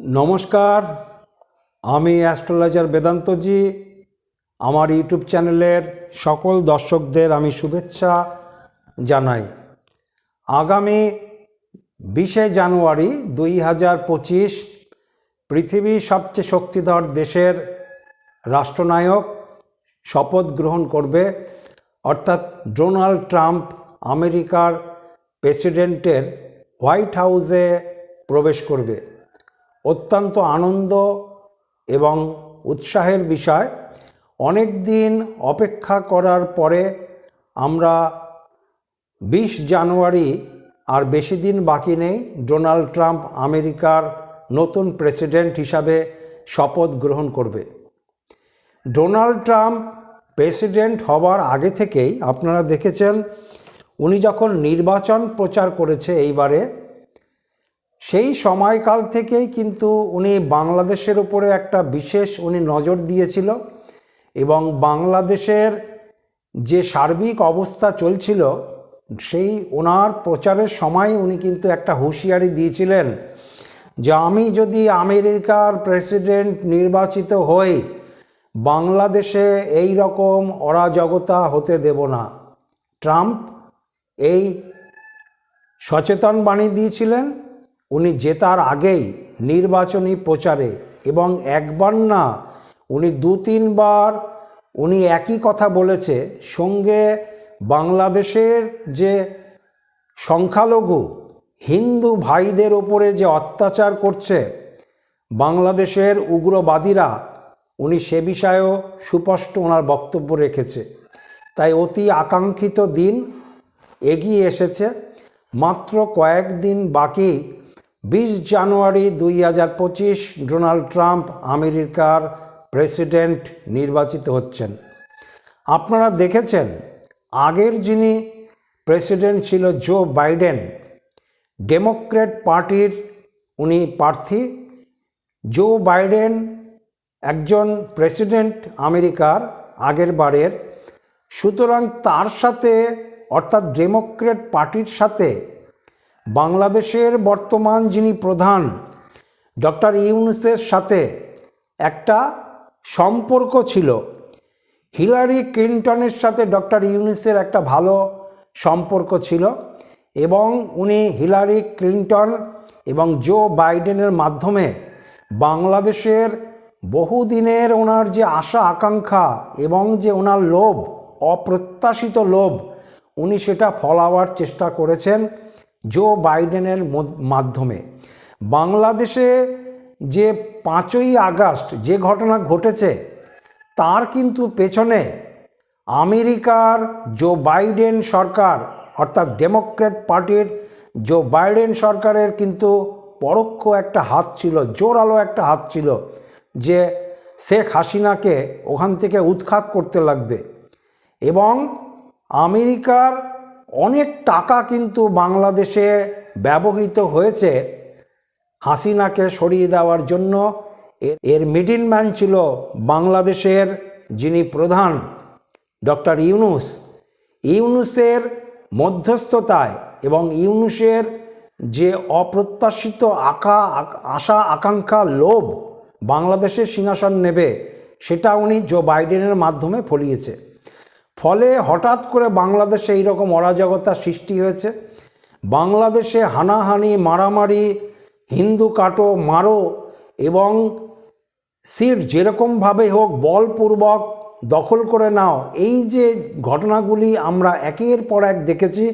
নমস্কার, আমি অ্যাস্ট্রোলজার বেদান্তজি। আমার ইউটিউব চ্যানেলের সকল দর্শকদের আমি শুভেচ্ছা জানাই। আগামী বিশে জানুয়ারি দুই হাজার পঁচিশ পৃথিবীর সবচেয়ে শক্তিধর দেশের রাষ্ট্রনায়ক শপথ গ্রহণ করবে, অর্থাৎ ডোনাল্ড ট্রাম্প আমেরিকার প্রেসিডেন্টের হোয়াইট হাউসে প্রবেশ করবে। অত্যন্ত আনন্দ এবং উৎসাহের বিষয়। অনেক দিন অপেক্ষা করার পরে আমরা বিশ জানুয়ারি আর বেশি দিন বাকি নেই, ডোনাল্ড ট্রাম্প আমেরিকার নতুন প্রেসিডেন্ট হিসাবে শপথ গ্রহণ করবে। ডোনাল্ড ট্রাম্প প্রেসিডেন্ট হবার আগে থেকেই, আপনারা দেখেছেন, উনি যখন নির্বাচন প্রচার করেছে এইবারে সেই সময়কাল থেকেই কিন্তু উনি বাংলাদেশের উপরে একটা বিশেষ উনি নজর দিয়েছিল এবং বাংলাদেশের যে সার্বিক অবস্থা চলছিল, সেই ওনার প্রচারের সময় উনি কিন্তু একটা হুঁশিয়ারি দিয়েছিলেন যে আমি যদি আমেরিকার প্রেসিডেন্ট নির্বাচিত হই, বাংলাদেশে এই রকম অরাজকতা হতে দেব না। ট্রাম্প এই সচেতন বাণী দিয়েছিলেন। উনি জেতার আগেই নির্বাচনী প্রচারে এবং একবার না উনি দু তিনবার উনি একই কথা বলেছে, সঙ্গে বাংলাদেশের যে সংখ্যালঘু হিন্দু ভাইদের ওপরে যে অত্যাচার করছে, বাংলাদেশের উগ্রবাদীরা উনি সে বিষয়েও সুস্পষ্ট ওনার বক্তব্য রেখেছে। তাই অতি আকাঙ্ক্ষিত দিন এগিয়ে এসেছে, মাত্র কয়েকদিন বাকি বিশ জানুয়ারি দুই হাজার পঁচিশ ডোনাল্ড ট্রাম্প আমেরিকার প্রেসিডেন্ট নির্বাচিত হচ্ছেন। আপনারা দেখেছেন, আগের যিনি প্রেসিডেন্ট ছিল জো বাইডেন ডেমোক্রেট পার্টির উনি প্রার্থী। জো বাইডেন একজন প্রেসিডেন্ট আমেরিকার আগের বারের। সুতরাং তার সাথে, অর্থাৎ ডেমোক্রেট পার্টির সাথে বাংলাদেশের বর্তমান যিনি প্রধান, ডক্টর ইউনুসের সাথে একটা সম্পর্ক ছিল। হিলারি ক্লিন্টনের সাথে ডক্টর ইউনুসের একটা ভালো সম্পর্ক ছিল এবং উনি হিলারি ক্লিন্টন এবং জো বাইডেনের মাধ্যমে বাংলাদেশের বহুদিনের ওনার যে আশা, আকাঙ্ক্ষা এবং যে ওনার লোভ, অপ্রত্যাশিত লোভ, উনি সেটা ফলাবার চেষ্টা করেছেন। জো বাইডেনের মাধ্যমে। বাংলাদেশে যে পাঁচই আগস্ট যে ঘটনা ঘটেছে, তার কিন্তু পেছনে আমেরিকার জো বাইডেন সরকার, অর্থাৎ ডেমোক্রেট পার্টির জো বাইডেন সরকারের কিন্তু পরোক্ষ একটা হাত ছিল, জোরালো একটা হাত ছিল, যে শেখ হাসিনাকে ওখান থেকে উৎখাত করতে লাগবে। এবং আমেরিকার অনেক টাকা কিন্তু বাংলাদেশে ব্যবহৃত হয়েছে হাসিনাকে সরিয়ে দেওয়ার জন্য। এর মিডিলম্যান ছিল বাংলাদেশের যিনি প্রধান, ডক্টর ইউনুস। ইউনুসের মধ্যস্থতায় এবং ইউনুসের যে অপ্রত্যাশিত আকা, আশা, আকাঙ্ক্ষা, লোভ বাংলাদেশের সিংহাসন নেবে, সেটা উনি জো বাইডেনের মাধ্যমে ফলিয়েছে। ফলে হঠাৎ করে বাংলাদেশে এইরকম অরাজকতা সৃষ্টি হয়েছে। বাংলাদেশে হানাহানি, মারামারি, হিন্দু কাটো, মারো এবং সিট যেরকমভাবে হোক বলপূর্বক দখল করে নাও, এই যে ঘটনাগুলি আমরা একের পর এক দেখেছি,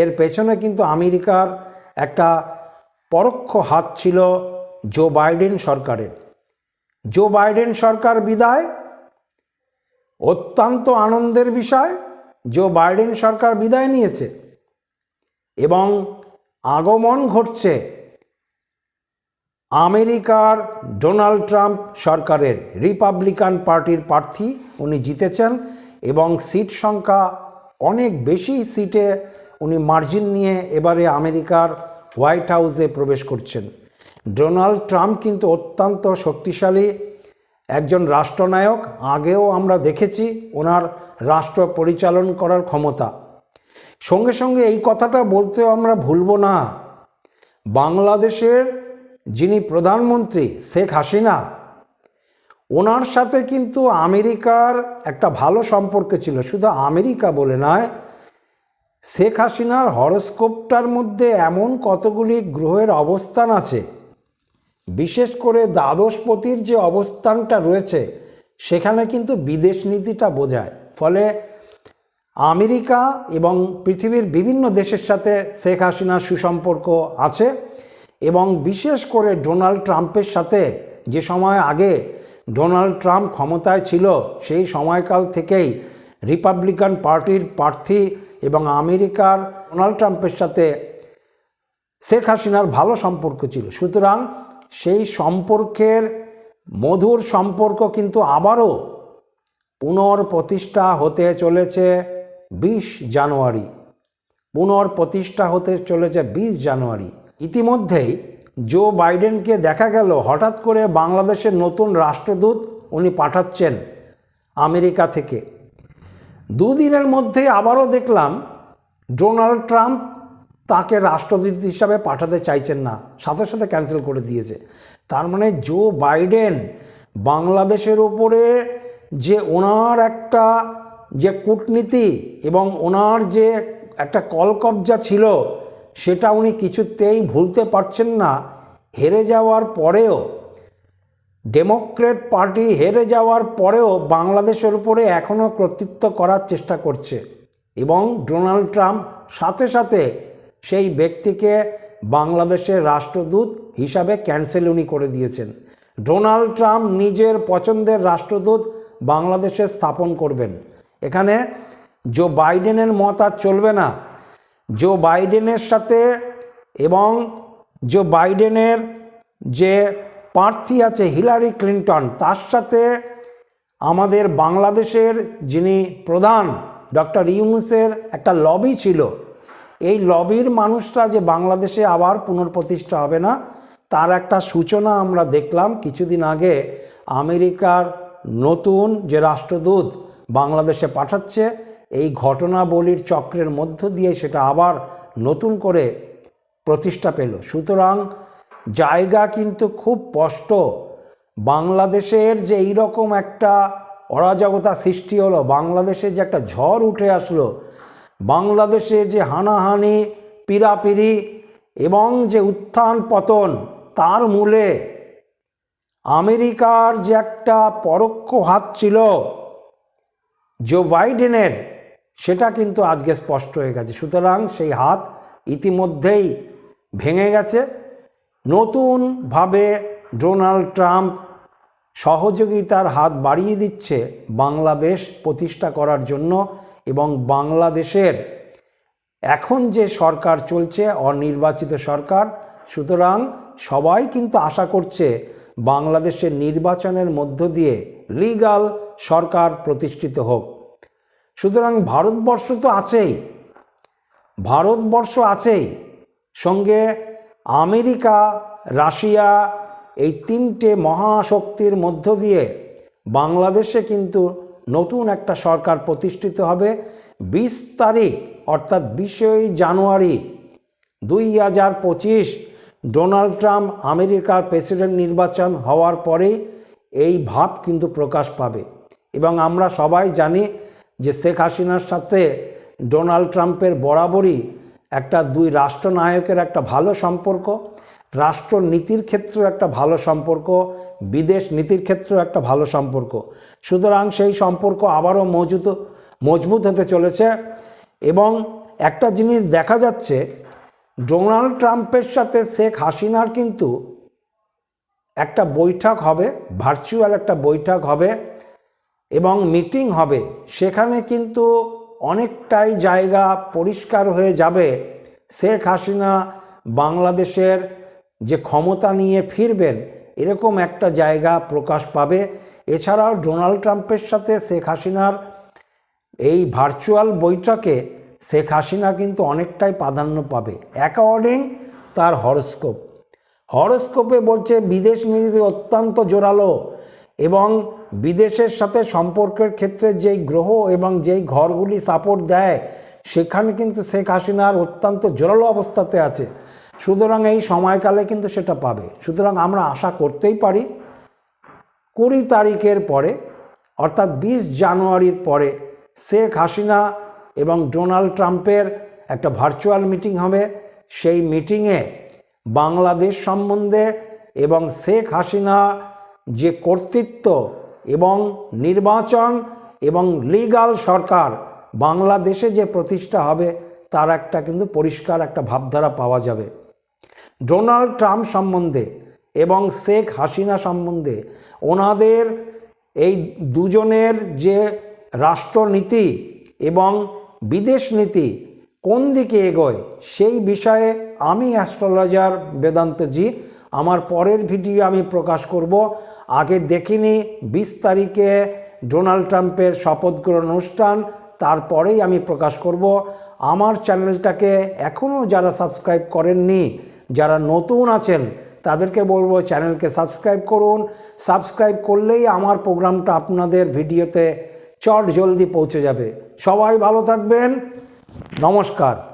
এর পেছনে কিন্তু আমেরিকার একটা পরোক্ষ হাত ছিল জো বাইডেন সরকারের। জো বাইডেন সরকার বিদায় অত্যন্ত আনন্দের বিষয়, জো বাইডেন সরকার বিদায় নিয়েছে এবং আগমন ঘটছে আমেরিকার ডোনাল্ড ট্রাম্প সরকারের রিপাবলিকান পার্টির প্রার্থী। উনি জিতেছেন এবং সিট সংখ্যা অনেক বেশি সিটে উনি মার্জিন নিয়ে এবারে আমেরিকার হোয়াইট হাউসে প্রবেশ করছেন। ডোনাল্ড ট্রাম্প কিন্তু অত্যন্ত শক্তিশালী একজন রাষ্ট্রনায়ক, আগেও আমরা দেখেছি ওনার রাষ্ট্র পরিচালন করার ক্ষমতা। সঙ্গে সঙ্গে এই কথাটা বলতেও আমরা ভুলব না। বাংলাদেশের যিনি প্রধানমন্ত্রী, শেখ হাসিনা, ওনার সাথে কিন্তু আমেরিকার একটা ভালো সম্পর্ক ছিল। শুধু আমেরিকা বলে নয়, শেখ হাসিনার হরস্কোপটার মধ্যে এমন কতগুলি গ্রহের অবস্থান আছে বিশেষ করে দ্বাদশপতির যে অবস্থানটা রয়েছে, সেখানে কিন্তু বিদেশ নীতিটা বোঝায়। ফলে আমেরিকা এবং পৃথিবীর বিভিন্ন দেশের সাথে শেখ হাসিনার সুসম্পর্ক আছে এবং বিশেষ করে ডোনাল্ড ট্রাম্পের সাথে যে সময় আগে ডোনাল্ড ট্রাম্প ক্ষমতায় ছিল, সেই সময়কাল থেকেই রিপাবলিকান পার্টির প্রার্থী এবং আমেরিকার ডোনাল্ড ট্রাম্পের সাথে শেখ হাসিনার ভালো সম্পর্ক ছিল। সুতরাং সেই সম্পর্কের মধুর সম্পর্ক কিন্তু আবারও পুনর্প্রতিষ্ঠা হতে চলেছে বিশ জানুয়ারি। পুনর্প্রতিষ্ঠা হতে চলেছে বিশ জানুয়ারি। ইতিমধ্যেই জো বাইডেনকে দেখা গেল, হঠাৎ করে বাংলাদেশের নতুন রাষ্ট্রদূত উনি পাঠাচ্ছেন আমেরিকা থেকে। দুদিনের মধ্যে আবারও দেখলাম ডোনাল্ড ট্রাম্প তাকে রাষ্ট্রদূত হিসাবে পাঠাতে চাইছেন না, সাথে সাথে ক্যান্সেল করে দিয়েছে। তার মানে জো বাইডেন বাংলাদেশের ওপরে যে ওনার একটা যে কূটনীতি এবং ওনার যে একটা কলকবজা ছিল, সেটা উনি কিছুতেই ভুলতে পারছেন না, হেরে যাওয়ার পরেও, ডেমোক্রেট পার্টি হেরে যাওয়ার পরেও বাংলাদেশের উপরে এখনও কর্তৃত্ব করার চেষ্টা করছে। এবং ডোনাল্ড ট্রাম্প সাথে সাথে সেই ব্যক্তিকে বাংলাদেশের রাষ্ট্রদূত হিসাবে ক্যান্সেল উনি করে দিয়েছেন। ডোনাল্ড ট্রাম্প নিজের পছন্দের রাষ্ট্রদূত বাংলাদেশে স্থাপন করবেন। এখানে জো বাইডেনের মত আর চলবে না। জো বাইডেনের সাথে এবং জো বাইডেনের যে প্রার্থী আছে হিলারি ক্লিন্টন, তার সাথে আমাদের বাংলাদেশের যিনি প্রধান ডক্টর ইউনুসের একটা লবি ছিল এই লবির মানুষরা যে বাংলাদেশে আবার পুনর্প্রতিষ্ঠা হবে না, তার একটা সূচনা আমরা দেখলাম কিছুদিন আগে আমেরিকার নতুন যে রাষ্ট্রদূত বাংলাদেশে পাঠাচ্ছে, এই ঘটনাবলীর চক্রের মধ্য দিয়ে সেটা আবার নতুন করে প্রতিষ্ঠা পেল। সুতরাং জায়গা কিন্তু খুব স্পষ্ট। বাংলাদেশের যে এইরকম একটা অরাজকতা সৃষ্টি হলো, বাংলাদেশে যে একটা ঝড় উঠে আসলো বাংলাদেশে যে হানাহানি পিরাপিরি এবং যে উত্থান পতন, তার মূলে আমেরিকার যে একটা পরোক্ষ হাত ছিল জো বাইডেনের সেটা কিন্তু আজকে স্পষ্ট হয়ে গেছে। সুতরাং সেই হাত ইতিমধ্যেই ভেঙে গেছে। নতুনভাবে ডোনাল্ড ট্রাম্প সহযোগিতার হাত বাড়িয়ে দিচ্ছে বাংলাদেশ প্রতিষ্ঠা করার জন্য। এবং বাংলাদেশের এখন যে সরকার চলছে, অনির্বাচিত সরকার, সুতরাং সবাই কিন্তু আশা করছে বাংলাদেশের নির্বাচনের মধ্য দিয়ে লিগাল সরকার প্রতিষ্ঠিত হোক। সুতরাং ভারতবর্ষ তো আছেই, ভারতবর্ষ আছেই। সঙ্গে আমেরিকা, রাশিয়া এই তিনটে মহাশক্তির মধ্য দিয়ে বাংলাদেশে কিন্তু নতুন একটা সরকার প্রতিষ্ঠিত হবে বিশ তারিখ, অর্থাৎ বিশই জানুয়ারি দুই হাজার পঁচিশ। ডোনাল্ড ট্রাম্প আমেরিকার প্রেসিডেন্ট নির্বাচন হওয়ার পরেই এই ভাব কিন্তু প্রকাশ পাবে। এবং আমরা সবাই জানি যে শেখ হাসিনার সাথে ডোনাল্ড ট্রাম্পের বরাবরই একটা দুই রাষ্ট্রনায়কের একটা ভালো সম্পর্ক। রাষ্ট্রনীতির ক্ষেত্রেও একটা ভালো সম্পর্ক, বিদেশ নীতির ক্ষেত্রেও একটা ভালো সম্পর্ক। সুতরাং সেই সম্পর্ক আবারও মজুত, মজবুত হতে চলেছে এবং একটা জিনিস দেখা যাচ্ছে, ডোনাল্ড ট্রাম্পের সাথে শেখ হাসিনার কিন্তু একটা বৈঠক হবে, ভার্চুয়াল একটা বৈঠক হবে এবং মিটিং হবে। সেখানে কিন্তু অনেকটাই জায়গা পরিষ্কার হয়ে যাবে শেখ হাসিনা বাংলাদেশের যে ক্ষমতা নিয়ে ফিরবেন, এরকম একটা জায়গা প্রকাশ পাবে। এছাড়াও ডোনাল্ড ট্রাম্পের সাথে শেখ হাসিনার এই ভার্চুয়াল বৈঠকে শেখ হাসিনা কিন্তু অনেকটাই প্রাধান্য পাবে। অ্যাকর্ডিং তার হরস্কোপ। হরস্কোপে বলছে, বিদেশ নীতি অত্যন্ত জোরালো এবং বিদেশের সাথে সম্পর্কের ক্ষেত্রে যেই গ্রহ এবং যেই ঘরগুলি সাপোর্ট দেয়, সেখানে কিন্তু শেখ হাসিনার অত্যন্ত জোরালো অবস্থাতে আছে। সুতরাং এই সময়কালে কিন্তু সেটা পাবে। সুতরাং আমরা আশা করতেই পারি, কুড়ি তারিখের পরে, অর্থাৎ বিশ জানুয়ারির পরে শেখ হাসিনা এবং ডোনাল্ড ট্রাম্পের একটা ভার্চুয়াল মিটিং হবে। সেই মিটিংয়ে বাংলাদেশ সম্বন্ধে এবং শেখ হাসিনা যে কর্তৃত্ব এবং নির্বাচন এবং লিগাল সরকার বাংলাদেশে যে প্রতিষ্ঠা হবে, তার একটা কিন্তু পরিষ্কার একটা ভাবধারা পাওয়া যাবে। ডোনাল্ড ট্রাম্প সম্বন্ধে এবং শেখ হাসিনা সম্বন্ধে ওনাদের এই দুজনের যে রাষ্ট্রনীতি এবং বিদেশ নীতি কোন দিকে এগোয় সেই বিষয়ে আমি অ্যাস্ট্রোলজার বেদান্তজি, আমার পরের ভিডিও আমি প্রকাশ করব। আগে দেখিনি বিশ তারিখে ডোনাল্ড ট্রাম্পের শপথ গ্রহণ অনুষ্ঠান, তারপরেই আমি প্রকাশ করব। আমার চ্যানেলটাকে এখনও যারা সাবস্ক্রাইব করেননি যারা নতুন আছেন, তাদেরকে বলব চ্যানেলকে সাবস্ক্রাইব করুন। সাবস্ক্রাইব করলেই আমার প্রোগ্রামটা আপনাদের ভিডিওতে চট জলদি পৌঁছে যাবে। সবাই ভালো থাকবেন। নমস্কার।